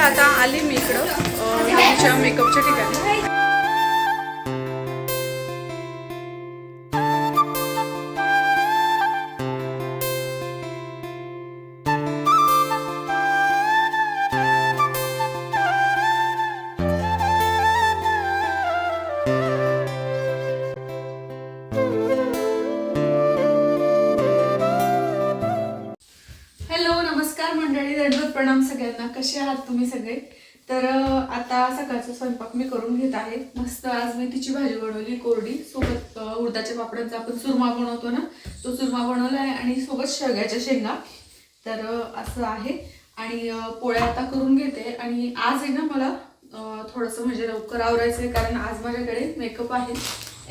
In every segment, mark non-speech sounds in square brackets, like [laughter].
आता आली मी इकडं. तिच्या मेकअपच्या ठिकाणी. नमस्कार मंडळी दंडवत प्रणाम सगळ्यांना. कसे आहात तुम्ही सगळे? तर आता सकाळचा स्वयंपाक मी करून घेत आहे. मस्त आज मी तिची भाजी बनवली कोरडी. सोबत उडदाच्या पापडांचा आपण चुरमा बनवतो ना? तो चुरमा बनवला आहे आणि सोबत शेवग्याच्या शेंगा. तर असं आहे. आणि पोळ्या आता करून घेते. आणि आज आहे ना मला थोडंसं म्हणजे लवकर आवरायचं आहे कारण आज माझ्याकडे मेकअप आहे.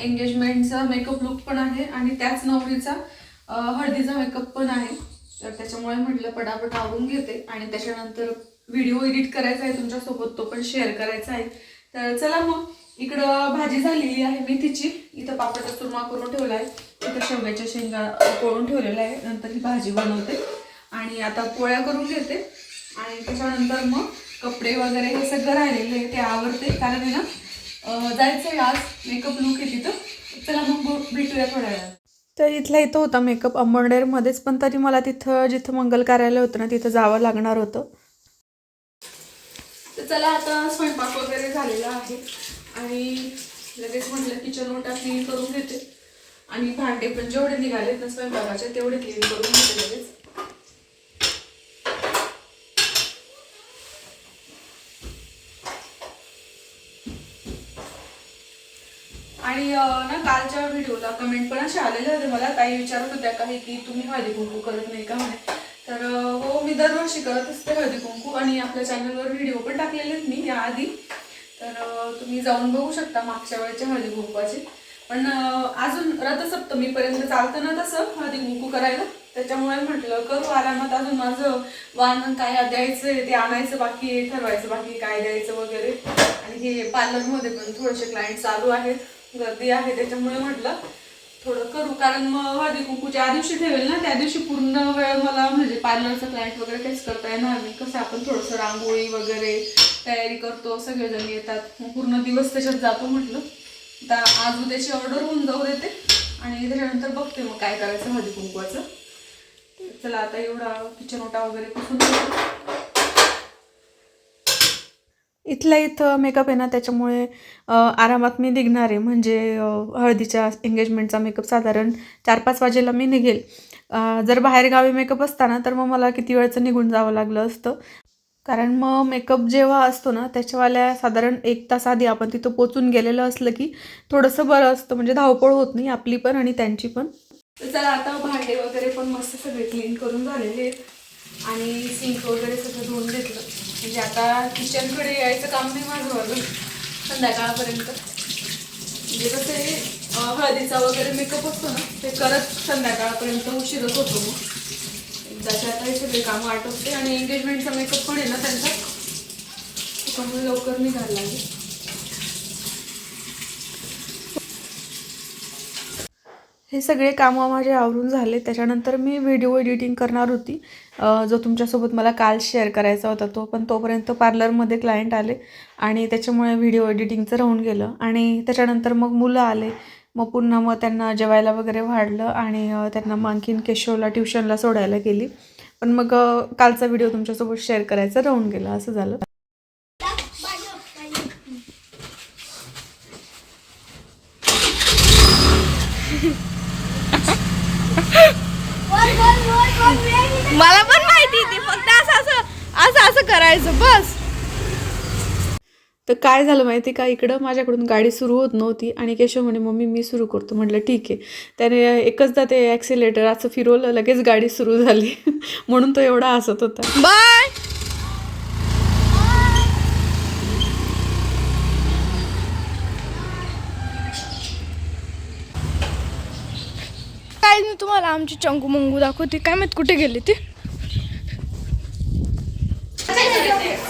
एंगेजमेंटचा मेकअप लुक पण आहे आणि त्याच नवरीचा हळदीचा मेकअप पण आहे. तर त्याच्यामुळे म्हटलं पटापट आवरून घेते. आणि त्याच्यानंतर व्हिडिओ एडिट करायचा आहे तुमच्यासोबत तो पण शेअर करायचा आहे. तर चला मग इकडं भाजी झालेली आहे मेथीची इथं पापडचा चुरमा करून ठेवला आहे. इथं शेवग्याच्या शेंगा कोळून ठेवलेला आहे. नंतर ही भाजी बनवते. आणि आता पोळ्या करून घेते. आणि त्याच्यानंतर मग कपडे वगैरे हे सगळं राहिलेलं आहे ते आवडते कारण आहे ना जायचं आहे आज. मेकअप लुक आहे तिथं. चला मग भेटूया थोड्या वेळात. तर इथला इथं होता मेकअप अंबरनेरमध्येच पण तरी मला तिथं जिथं मंगल कार्यालय होतं ना तिथं जावं लागणार होतं. तर चला आता स्वयंपाक वगैरे झालेला आहे. आणि लगेच म्हटलं किचन मोठा क्लीन करून घेते. आणि भांडे पण जेवढे निघालेत ना स्वयंपाकाचे तेवढे क्लीन करून घेते लगेच. आणि ना कालच्या व्हिडिओला कमेंट पण असे आलेले होते. मला काही विचारत होत्या काही की तुम्ही हळदी कुंकू करत नाही का म्हणे. तर हो मी दरवर्षी करत असते हळदी कुंकू आणि आपल्या चॅनलवर व्हिडिओ पण टाकलेले आहेत मी याआधी. तर तुम्ही जाऊन बघू शकता मागच्या वेळेच्या हळदी कुंकवाचे. पण अजून रथसप्तमीपर्यंत चालतं ना तसं हळदी कुंकू करायला. त्याच्यामुळे म्हटलं करू आरामात. अजून माझं वाहन काय द्यायचं ते आणायचं बाकी ठरवायचं बाकी काय द्यायचं वगैरे. आणि हे पार्लरमध्ये पण थोडेसे क्लायंट चालू आहेत. गर्दी आहे त्याच्यामुळे म्हटलं थोडं करू. कारण मग हळदी कुंकू ज्या दिवशी ठेवेल ना त्या दिवशी पूर्ण वेळ मला म्हणजे पार्लरचं क्लायंट वगैरे काहीच करता येणार. नाही कसं आपण थोडंसं रांगोळी वगैरे तयारी करतो सगळेजण येतात. मग पूर्ण दिवस त्याच्यात जातो म्हटलं. आता आज उद्याची ऑर्डर होऊन जाऊ देते. आणि त्याच्यानंतर बघते मग काय करायचं हळदी कुंकवाचं. चला आता एवढा किचन ओटा वगैरे पुसून इथल्या इथं मेकअप आहे ना त्याच्यामुळे आरामात मी निघणार आहे. म्हणजे हळदीच्या एंगेजमेंटचा मेकअप साधारण चार पाच वाजेला मी निघेल. जर बाहेरगावी मेकअप असताना तर मग मला किती वेळचं निघून जावं लागलं असतं. कारण मग मेकअप जेव्हा असतो ना त्याच्यावाल्या साधारण एक तास आधी आपण तिथं पोचून गेलेलं असलं की थोडंसं बरं असतं. म्हणजे धावपळ होत नाही आपली पण आणि त्यांची पण. चला आता भांडे वगैरे पण मस्त सगळे क्लीन करून झालेले आणि सिंक वगैरे सगळं धुवून घेतलं. म्हणजे आता किचनकडे यायचं काम नाही माझं अजून संध्याकाळपर्यंत. म्हणजे कसं आहे हळदीचा वगैरे मेकअप असतो ना ते करत संध्याकाळपर्यंत उशीरच होतो मग. एकदाच्या आता हे सगळे कामं आटोपते आणि एंगेजमेंटचा मेकअप पण आहे ना त्यांचा त्याच्यामुळे लवकर निघायला लागेल. हे सगळे कामं माझे आवरून झाले. त्याच्यानंतर मी व्हिडिओ एडिटिंग करणार होती. जो तुमच्यासोबत मला काल शेअर करायचा होता तो पण तोपर्यंत पार्लरमध्ये क्लायंट आले आणि त्याच्यामुळे व्हिडिओ एडिटिंगचं राहून गेलं. आणि त्याच्यानंतर मग मुलं आले. मग पुन्हा मग त्यांना जेवायला वगैरे वाढलं आणि त्यांना मग आणखीन केशवला ट्युशनला सोडायला गेली. पण मग कालचा व्हिडिओ तुमच्यासोबत शेअर करायचा राहून गेला. असं झालं मला पण माहिती ती फक्त असं असं असं बस. तर काय झालं माहिती का? इकडं माझ्याकडून गाडी सुरू होत नव्हती आणि केशव म्हणे मम्मी मी सुरू करतो. म्हटलं ठीक आहे. त्याने एकचदा ते ॲक्सिलेटर असं फिरवलं लगेच गाडी सुरू झाली. [laughs] म्हणून तो एवढा हसत होता. बाय! काय मी तुम्हाला आमची चंगू मंगू दाखवते. काय माहीत कुठे गेली ती?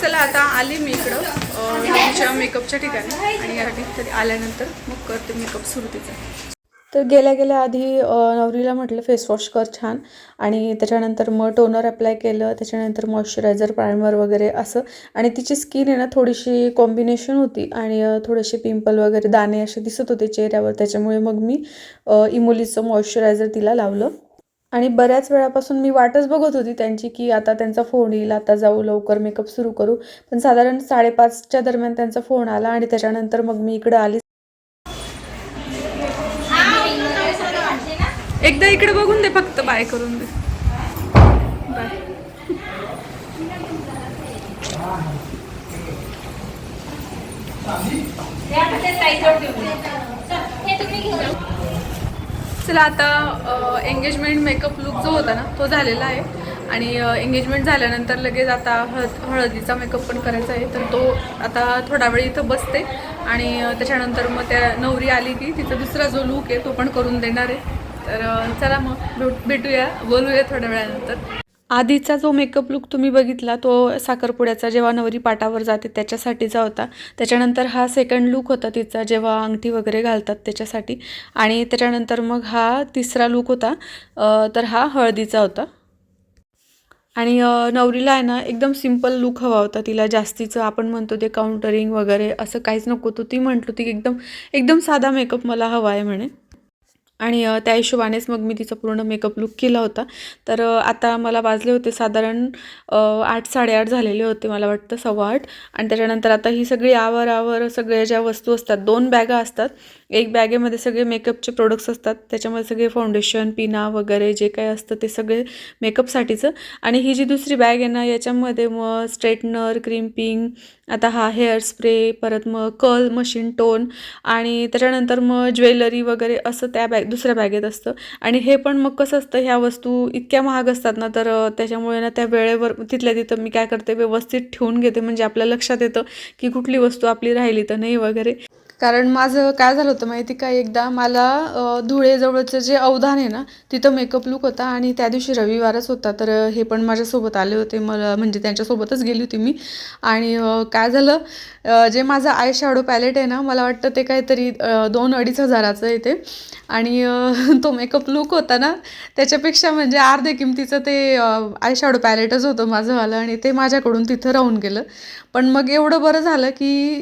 चला आता आले मी इकडं. अं, तिच्या मेकअपच्या ठिकाणी. आणि या ठिकाणी आल्यानंतर मग करते मेकअप सुरू तिचा. तर गेल्या गेल्या आधी नवरीला म्हटलं फेसवॉश कर छान. आणि त्याच्यानंतर मग टोनर अप्लाय केलं. त्याच्यानंतर मॉइश्चरायझर प्रायमर वगैरे असं. आणि तिची स्किन आहे ना थोडीशी कॉम्बिनेशन होती. आणि थोडेसे पिंपल वगैरे दाणे असे दिसत होते चेहऱ्यावर. त्याच्यामुळे मग मी इमोलीचं मॉइश्चरायझर तिला लावलं. आणि बऱ्याच वेळापासून मी वाटच बघत होती त्यांची की आता त्यांचा फोन येईल आता जाऊ लवकर मेकअप सुरू करू. पण साधारण साडेपाचच्या दरम्यान त्यांचा फोन आला आणि त्याच्यानंतर मग मी इकडं आली. एकदा इकडे बघून दे फक्त बाय करून दे. बाय. चला आता एंगेजमेंट मेकअप लुक जो होता ना तो झालेला आहे. आणि एंगेजमेंट झाल्यानंतर लगेच आता हळद हळदीचा मेकअप पण करायचा आहे. तर तो आता थोडा वेळ इथं बसते. आणि त्याच्यानंतर मग त्या नवरी आली की तिचा दुसरा जो लुक आहे तो पण करून देणार आहे. तर चला मग भेट- भेटूया बोलूया थोड्या वेळानंतर. आधीचा जो मेकअप लुक तुम्ही बघितला तो साखरपुड्याचा जेव्हा नवरी पाटावर जाते त्याच्यासाठीचा होता. त्याच्यानंतर हा सेकंड लुक होता तिचा जेव्हा अंगठी वगैरे घालतात त्याच्यासाठी. आणि त्याच्यानंतर मग हा तिसरा लुक होता तर हा हळदीचा होता. आणि नवरीला आहे ना एकदम सिंपल लुक हवा होता तिला. जास्तीचं आपण म्हणतो ते काउंटरिंग वगैरे असं काहीच नको होतं. ती म्हटलं ती एकदम एकदम साधा मेकअप मला हवा आहे म्हणे. आणि त्या हिशोबानेच मग मी तिचा पूर्ण मेकअप लुक केला होता. तर आता मला वाजले होते साधारण आठ साडेआठ झालेले होते मला वाटतं सव्वा आठ. आणि त्याच्यानंतर आता ही सगळी आवर आवर सगळ्या ज्या वस्तू असतात दोन बॅगा असतात. एक बॅगेमध्ये सगळे मेकअपचे प्रोडक्ट्स असतात. त्याच्यामध्ये सगळे फाउंडेशन पिना वगैरे जे काही असतं ते सगळे मेकअपसाठीचं. आणि ही जी दुसरी बॅग आहे ना याच्यामध्ये मग स्ट्रेटनर क्रिम्पिंग आता हा हेअर स्प्रे परत मग कर्ल मशीन टोन आणि त्याच्यानंतर मग ज्वेलरी वगैरे असं त्या बॅग दुसऱ्या बॅगेत असतं. आणि हे पण मग कसं असतं ह्या वस्तू इतक्या महाग असतात ना तर त्याच्यामुळे ना त्या वेळेवर तिथल्या तिथं मी काय करते व्यवस्थित ठेवून घेते. म्हणजे आपल्या लक्षात येतं की कुठली वस्तू आपली राहिली तर नाही वगैरे. कारण माझं काय झालं होतं माहिती का? एकदा मला धुळेजवळचं जे अवधान आहे ना तिथं मेकअप लुक होता आणि त्या दिवशी रविवारच होता. तर हे पण माझ्यासोबत आले होते. मला म्हणजे त्यांच्यासोबतच गेली होती मी. आणि काय झालं जे माझं आय शॅडो पॅलेट आहे ना मला वाटतं ते काहीतरी दोन अडीच हजाराचं आहे ते. आणि [laughs] तो मेकअप लुक होता ना त्याच्यापेक्षा म्हणजे अर्ध्या किमतीचं ते आय शॅडो पॅलेटच होतं माझंवालं आणि ते माझ्याकडून तिथं राहून गेलं. पण मग एवढं बरं झालं की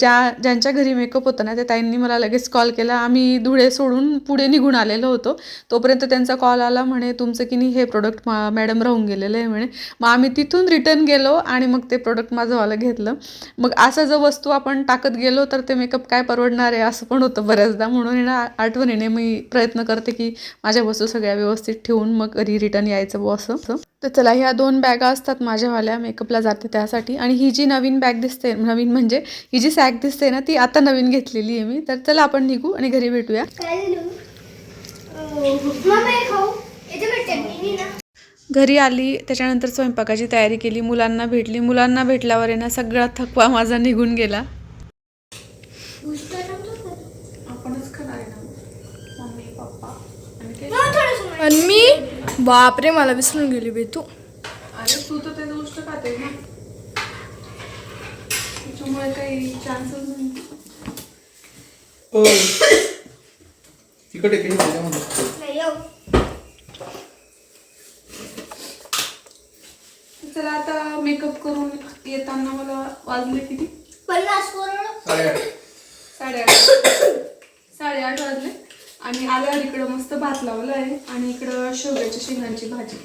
ज्या ज्यांच्या घरी मेकअप होतं ना त्या ताईंनी मला लगेच कॉल केला. आम्ही धुळे सोडून पुढे निघून आलेलो होतो. तोपर्यंत त्यांचा कॉल आला म्हणे तुमचं की नाही हे प्रोडक्ट मा मॅडम राहून गेलेलं आहे म्हणे. मग आम्ही तिथून रिटर्न गेलो आणि मग ते प्रोडक्ट माझंवालं घेतलं. मग असं जर वस्तू आपण टाकत गेलो तर ते मेकअप काय परवडणार आहे असं पण होतं बऱ्याचदा. म्हणून ना आठवणीने मी प्रयत्न करते की माझ्या वस्तू सगळ्या व्यवस्थित ठेवून मग घरी रिटर्न यायचं बुवा असं. तर चला ह्या दोन बॅगा असतात माझ्यावाल्या मेकअपला जाते त्यासाठी. आणि ही जी नवीन बॅग दिसते नवीन म्हणजे ही जी सॅग दिसते ना ती आता नवीन घेतलेली आहे मी. तर चला आपण निघू आणि घरी भेटूया. घरी आली त्याच्यानंतर स्वयंपाकाची तयारी केली मुलांना भेटली. मुलांना भेटल्यावर आहे ना सगळा थकवा माझा निघून गेला. आपणच खाणार आहे ना? मम्मी पप्पा आणि मी बापरे मला विसरून गेली बे तू. अरे तू तर ते गोष्ट खाते ना. त्याच्यामुळे काही चान्सच नाही. ओ. तिकडे काही चला आता मेकअप करून येताना मला वाजले किती? पन्नास करोड साडेआठ. साडेआठ. साडेआठ वाजले. आणि आल्यावर इकडं मस्त भात लावलं आहे आणि इकडं शेवग्याच्या शेंगांची भाजी.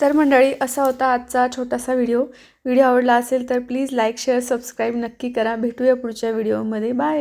तर मंडळी असा होता आजचा छोटासा व्हिडिओ. व्हिडिओ आवडला असेल तर प्लीज लाईक शेअर सबस्क्राईब नक्की करा. भेटूया पुढच्या व्हिडिओमध्ये. बाय.